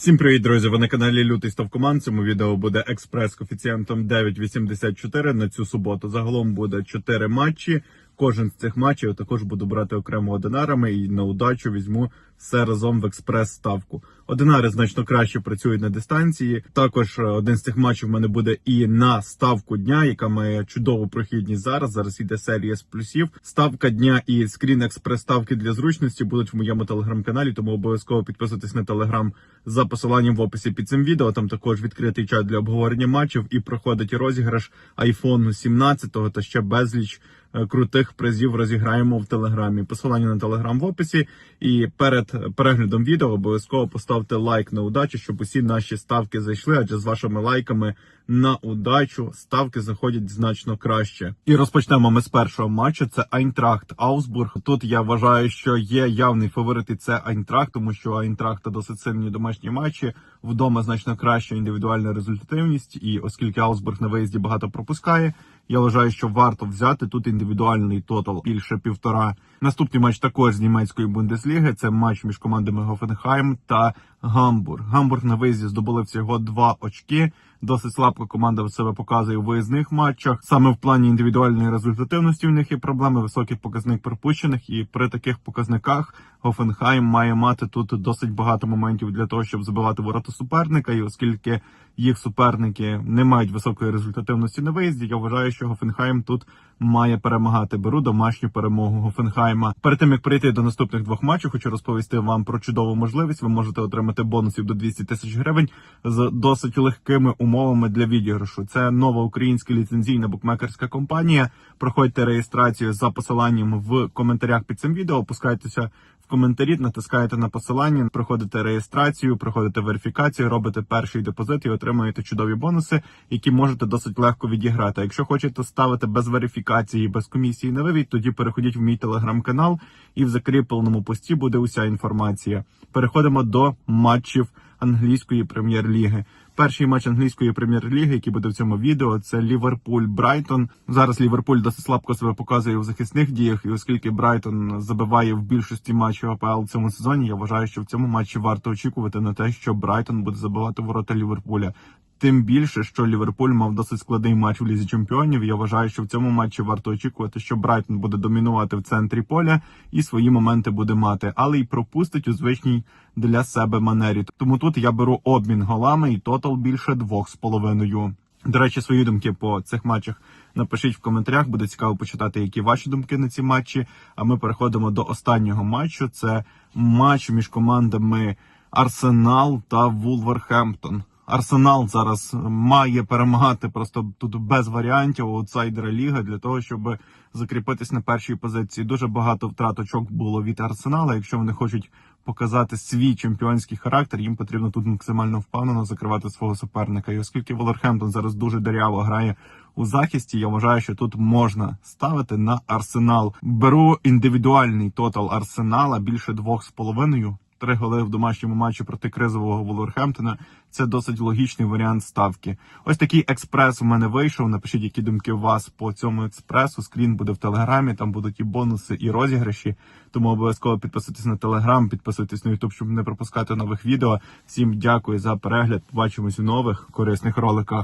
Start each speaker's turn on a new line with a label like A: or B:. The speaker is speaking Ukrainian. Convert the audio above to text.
A: Всім привіт, друзі! Ви на каналі Лютий Ставкоман. Цьому відео буде експрес коефіцієнтом 9,84 на цю суботу. Загалом буде 4 матчі. Кожен з цих матчів я також буду брати окремо одинарами і на удачу візьму все разом в експрес ставку. Одинари значно краще працюють на дистанції. Також е, один з цих матчів в мене буде і на ставку дня, яка має чудову прохідність зараз. Зараз іде серія з плюсів. Ставка дня і скрін експрес ставки для зручності будуть в моєму телеграм-каналі, тому обов'язково підписуйтесь на телеграм за посиланням в описі під цим відео. Там також відкритий чат для обговорення матчів і проходить розіграш iPhone 17 та ще безліч крутих призів розіграємо в телеграмі. Посилання на телеграм в описі. І перед переглядом відео обов'язково поставте лайк на удачу, щоб усі наші ставки зайшли. Адже з вашими лайками на удачу ставки заходять значно краще. І розпочнемо ми з першого матчу. Це Айнтрахт Аусбург. Тут я вважаю, що є явний фаворит і це Айнтрахт, тому що Айнтрахта досить сильні домашні матчі. Вдома значно краща індивідуальна результативність, і оскільки Аусбург на виїзді багато пропускає. Я вважаю, що варто взяти тут індивідуальний тотал більше півтора. Наступний матч також з німецької бундесліги. Це матч між командами Гофенхайм та Гамбург. Гамбург на виїзді здобули всього два очки. Досить слабко команда себе показує у виїзних матчах. Саме в плані індивідуальної результативності в них є проблеми. Високий показник пропущених, і при таких показниках Гофенхайм має мати тут досить багато моментів для того, щоб забивати ворота суперника. І оскільки їх суперники не мають високої результативності на виїзді, я вважаю, що Гофенхайм тут має перемагати. Беру домашню перемогу Гофенхайма. Перед тим як прийти до наступних двох матчів, хочу розповісти вам про чудову можливість. Ви можете отримати бонусів до 200 тисяч гривень з досить легкими умовами для відіграшу. Це нова українська ліцензійна букмекерська компанія. Проходьте реєстрацію за посиланням в коментарях під цим відео. Опускайтеся коментарі, натискаєте на посилання, проходите реєстрацію, проходите верифікацію, робите перший депозит і отримуєте чудові бонуси, які можете досить легко відіграти. Якщо хочете ставити без верифікації, без комісії на вивід, тоді переходіть в мій телеграм-канал, і в закріпленому пості буде уся інформація. Переходимо до матчів англійської прем'єр-ліги. Перший матч англійської прем'єр-ліги, який буде в цьому відео, це Ліверпуль Брайтон. Зараз Ліверпуль досить слабко себе показує у захисних діях, і оскільки Брайтон забиває в більшості матчів АПЛ в цьому сезоні, я вважаю, що в цьому матчі варто очікувати на те, що Брайтон буде забивати ворота Ліверпуля. Тим більше, що Ліверпуль мав досить складний матч в лізі чемпіонів. Я вважаю, що в цьому матчі варто очікувати, що Брайтон буде домінувати в центрі поля і свої моменти буде мати, але й пропустить у звичній для себе манері. Тому тут я беру обмін голами і тотал більше двох з половиною. До речі, свої думки по цих матчах напишіть в коментарях. Буде цікаво почитати, які ваші думки на ці матчі. А ми переходимо до останнього матчу. Це матч між командами Арсенал та Вулверхемптон. Арсенал зараз має перемагати просто тут без варіантів аутсайдера ліги для того, щоб закріпитись на першій позиції. Дуже багато втрат очок було від Арсенала. Якщо вони хочуть показати свій чемпіонський характер, їм потрібно тут максимально впевнено закривати свого суперника. І оскільки Волерхемптон зараз дуже деряво грає у захисті, я вважаю, що тут можна ставити на арсенал. Беру індивідуальний тотал арсенала більше двох з половиною. Три голи в домашньому матчі проти кризового Волверхемптона. Це досить логічний варіант ставки. Ось такий експрес у мене вийшов. Напишіть, які думки у вас по цьому експресу. Скрін буде в телеграмі. Там будуть і бонуси, і розіграші. Тому обов'язково підписуйтесь на телеграм, підписуйтесь на ютуб, щоб не пропускати нових відео. Всім дякую за перегляд. Побачимось у нових корисних роликах.